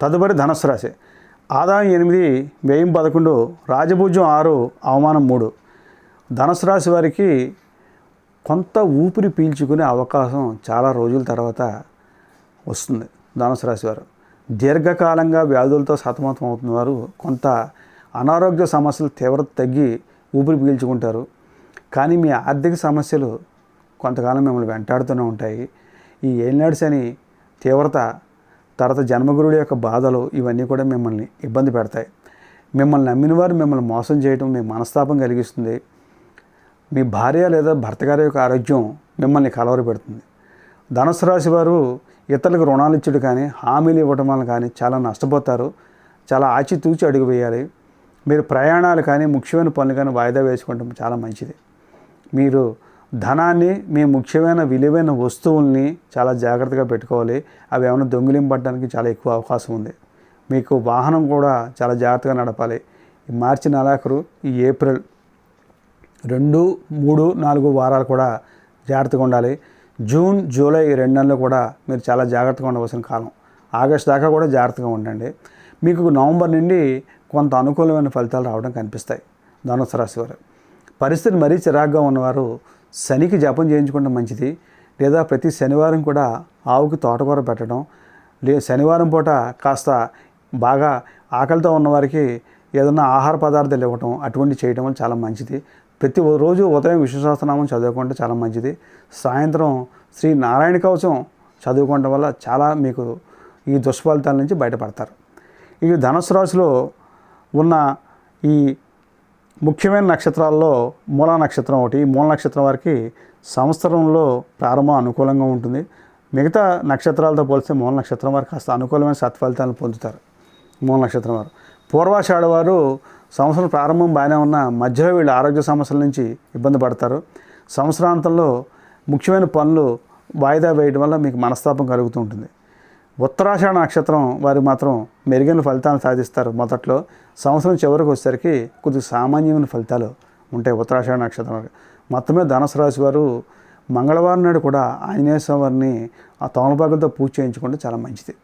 తదుపరి ధనస్సు రాశి. ఆదాయం ఎనిమిది వ్యయం పదకొండు రాజభూజ్యం ఆరు అవమానం మూడు. ధనస్సు రాశి వారికి కొంత ఊపిరి పీల్చుకునే అవకాశం చాలా రోజుల తర్వాత వస్తుంది ధనుసు రాశి వారు. దీర్ఘకాలంగా వ్యాధులతో సతమతం అవుతున్న వారు కొంత అనారోగ్య సమస్యలు తీవ్రత తగ్గి ఊపిరి పీల్చుకుంటారు. కానీ మీ ఆర్థిక సమస్యలు కొంతకాలం మిమ్మల్ని వెంటాడుతూనే ఉంటాయి. ఈ ఏలినాడ్స్ అని తీవ్రత తర్వాత జన్మగురుడి యొక్క బాధలు ఇవన్నీ కూడా మిమ్మల్ని ఇబ్బంది పెడతాయి. మిమ్మల్ని నమ్మిన వారు మిమ్మల్ని మోసం చేయడం మీ మనస్తాపం కలిగిస్తుంది. మీ భార్య లేదా భర్త గారి యొక్క ఆరోగ్యం మిమ్మల్ని కలవర పెడుతుంది. ధనుసు రాశి వారు ఇతరులకు రుణాలు ఇచ్చుడు కానీ హామీలు ఇవ్వడం వల్ల కానీ చాలా నష్టపోతారు. చాలా ఆచితూచి అడుగు వేయాలి. మీరు ప్రయాణాలు కానీ ముఖ్యమైన పనులు కానీ వాయిదా వేసుకోవడం చాలా మంచిది. మీరు ధనాన్ని మీ ముఖ్యమైన విలువైన వస్తువుల్ని చాలా జాగ్రత్తగా పెట్టుకోవాలి. అవి ఏమైనా దొంగిలింపడానికి చాలా ఎక్కువ అవకాశం ఉంది. మీకు వాహనం కూడా చాలా జాగ్రత్తగా నడపాలి. ఈ మార్చి నెలాఖరు ఈ ఏప్రిల్ రెండు మూడు నాలుగు వారాలు కూడా జాగ్రత్తగా ఉండాలి. జూన్ జూలై ఈ రెండు నెలలు కూడా మీరు చాలా జాగ్రత్తగా ఉండవలసిన కాలం. ఆగస్ట్ దాకా కూడా జాగ్రత్తగా ఉండండి. మీకు నవంబర్ నుండి కొంత అనుకూలమైన ఫలితాలు రావడం కనిపిస్తాయి. ధనుసు రాశి వారు. పరిస్థితి మరీ చిరాగ్గా ఉన్నవారు శనికి జపం చేయించుకోవడం మంచిది. లేదా ప్రతి శనివారం కూడా ఆవుకి తోటకూర పెట్టడం. లే శనివారం పూట కాస్త బాగా ఆకలితో ఉన్నవారికి ఏదైనా ఆహార పదార్థాలు ఇవ్వటం అటువంటి చేయడం వల్ల చాలా మంచిది. ప్రతి రోజు ఉదయం విశ్వశాస్త్రనామం చదువుకుంటే చాలా మంచిది. సాయంత్రం శ్రీ నారాయణ కవచం చదువుకోవడం వల్ల చాలా మీకు ఈ దుష్ఫలితాల నుంచి బయటపడతారు. ఈ ధనుసు రాశిలో ఉన్న ఈ ముఖ్యమైన నక్షత్రాల్లో మూల నక్షత్రం ఒకటి. ఈ మూల నక్షత్రం వారికి సంవత్సరంలో ప్రారంభం అనుకూలంగా ఉంటుంది. మిగతా నక్షత్రాలతో పోలిస్తే మూల నక్షత్రం వారు కాస్త అనుకూలమైన సత్ఫలితాలను పొందుతారు. మూల నక్షత్రం వారు. పూర్వాషాఢ వారు సంవత్సరం ప్రారంభం బాగానే ఉన్న మధ్యలో వీళ్ళు ఆరోగ్య సమస్యల నుంచి ఇబ్బంది పడతారు. సంవత్సరాంతంలో ముఖ్యమైన పనులు వాయిదా వేయడం వల్ల మీకు మనస్తాపం కలుగుతూ ఉంటుంది. ఉత్తరాషాఢ నక్షత్రం వారు మాత్రం మెరుగైన ఫలితాలు సాధిస్తారు. మొదట్లో సంవత్సరం చివరికి వచ్చేసరికి కొద్దిగా సామాన్యమైన ఫలితాలు ఉంటాయి ఉత్తరాషాఢ నక్షత్రం మొత్తమే ధనుసు రాశి వారు మంగళవారం నాడు కూడా ఆంజనేయ స్వామి వారిని ఆ తోమలపాకులతో పూజ చేయించుకుంటే చాలా మంచిది.